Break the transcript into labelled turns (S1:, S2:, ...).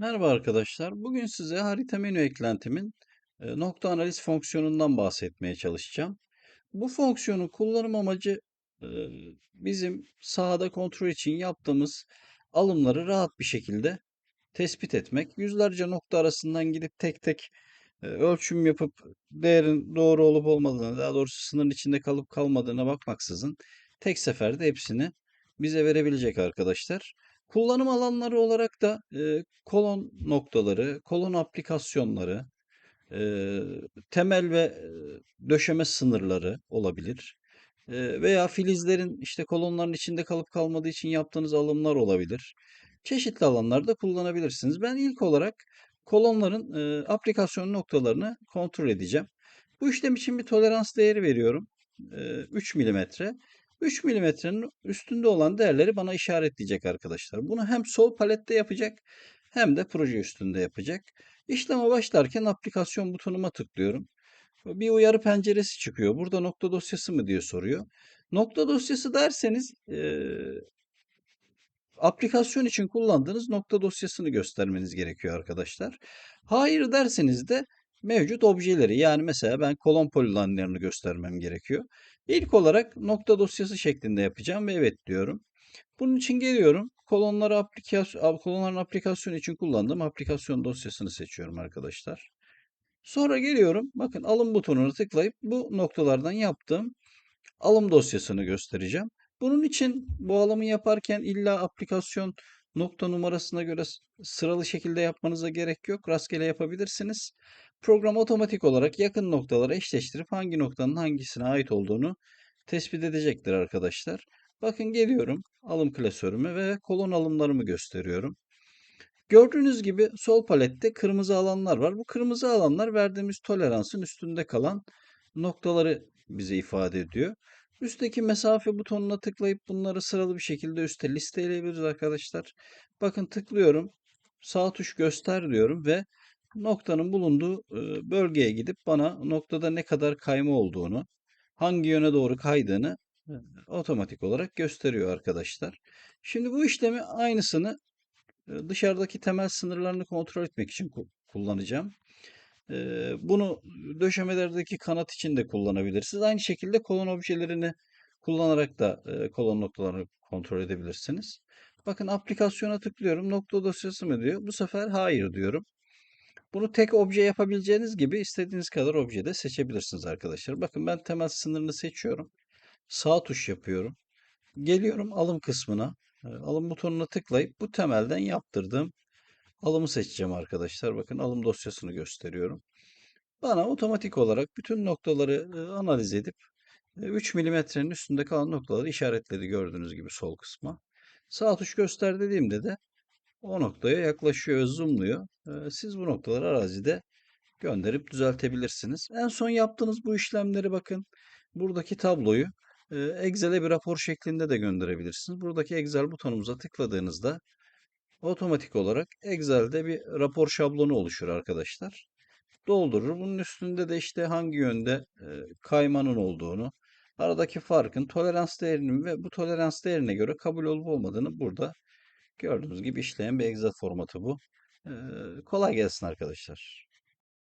S1: Merhaba arkadaşlar. Bugün size harita menü eklentimin e, nokta analiz fonksiyonundan bahsetmeye çalışacağım. Bu fonksiyonun kullanım amacı e, bizim sahada kontrol için yaptığımız alımları rahat bir şekilde tespit etmek. Yüzlerce nokta arasından gidip tek tek e, ölçüm yapıp değerin doğru olup olmadığına, daha doğrusu sınırın içinde kalıp kalmadığına bakmaksızın tek seferde hepsini bize verebilecek arkadaşlar. Kullanım alanları olarak da e, kolon noktaları, kolon aplikasyonları, e, temel ve döşeme sınırları olabilir. E, veya filizlerin işte kolonların içinde kalıp kalmadığı için yaptığınız alımlar olabilir. Çeşitli alanlarda kullanabilirsiniz. Ben ilk olarak kolonların e, aplikasyon noktalarını kontrol edeceğim. Bu işlem için bir tolerans değeri veriyorum. E, 3 milimetre. 3 milimetrenin üstünde olan değerleri bana işaretleyecek arkadaşlar. Bunu hem sol palette yapacak hem de proje üstünde yapacak. İşleme başlarken aplikasyon butonuma tıklıyorum. Bir uyarı penceresi çıkıyor. Burada nokta dosyası mı diye soruyor. Nokta dosyası derseniz aplikasyon için kullandığınız nokta dosyasını göstermeniz gerekiyor arkadaşlar. Hayır derseniz de mevcut objeleri yani mesela ben kolon poligonlarını göstermem gerekiyor. İlk olarak nokta dosyası şeklinde yapacağım ve evet diyorum. Bunun için geliyorum. Kolonları aplikasyon, kolonların aplikasyonu için kullandığım aplikasyon dosyasını seçiyorum arkadaşlar. Sonra geliyorum. Bakın alım butonuna tıklayıp bu noktalardan yaptığım alım dosyasını göstereceğim. Bunun için bu alımı yaparken illa aplikasyon nokta numarasına göre sıralı şekilde yapmanıza gerek yok. Rastgele yapabilirsiniz. Program otomatik olarak yakın noktalara eşleştirip hangi noktanın hangisine ait olduğunu tespit edecektir arkadaşlar. Bakın geliyorum alım klasörümü ve kolon alımlarımı gösteriyorum. Gördüğünüz gibi sol palette kırmızı alanlar var. Bu kırmızı alanlar verdiğimiz toleransın üstünde kalan noktaları bize ifade ediyor. Üstteki mesafe butonuna tıklayıp bunları sıralı bir şekilde üstte listeleyebiliriz arkadaşlar. Bakın tıklıyorum. Sağ tuş göster diyorum ve noktanın bulunduğu bölgeye gidip bana noktada ne kadar kayma olduğunu, hangi yöne doğru kaydığını otomatik olarak gösteriyor arkadaşlar. Şimdi bu işlemi aynısını dışarıdaki temel sınırlarını kontrol etmek için kullanacağım. Bunu döşemelerdeki kanat için de kullanabilirsiniz. Aynı şekilde kolon objelerini kullanarak da kolon noktalarını kontrol edebilirsiniz. Bakın aplikasyona tıklıyorum. Nokta dosyası mı diyor. Bu sefer hayır diyorum. Bunu tek obje yapabileceğiniz gibi istediğiniz kadar objede seçebilirsiniz arkadaşlar. Bakın ben temel sınırını seçiyorum. Sağ tuş yapıyorum. Geliyorum alım kısmına. Alım butonuna tıklayıp bu temelden yaptırdığım alımı seçeceğim arkadaşlar. Bakın alım dosyasını gösteriyorum. Bana otomatik olarak bütün noktaları analiz edip 3 milimetrenin üstünde kalan noktaları işaretledi gördüğünüz gibi sol kısma. Sağ tuş göster dediğimde de o noktaya yaklaşıyor, zoomluyor. Siz bu noktaları arazide gönderip düzeltebilirsiniz. En son yaptığınız bu işlemleri bakın. Buradaki tabloyu Excel'e bir rapor şeklinde de gönderebilirsiniz. Buradaki Excel butonumuza tıkladığınızda otomatik olarak Excel'de bir rapor şablonu oluşur arkadaşlar. Doldurur. Bunun üstünde de işte hangi yönde kaymanın olduğunu, aradaki farkın tolerans değerinin ve bu tolerans değerine göre kabul olup olmadığını burada gördüğünüz gibi işleyen bir Excel formatı bu. Kolay gelsin arkadaşlar.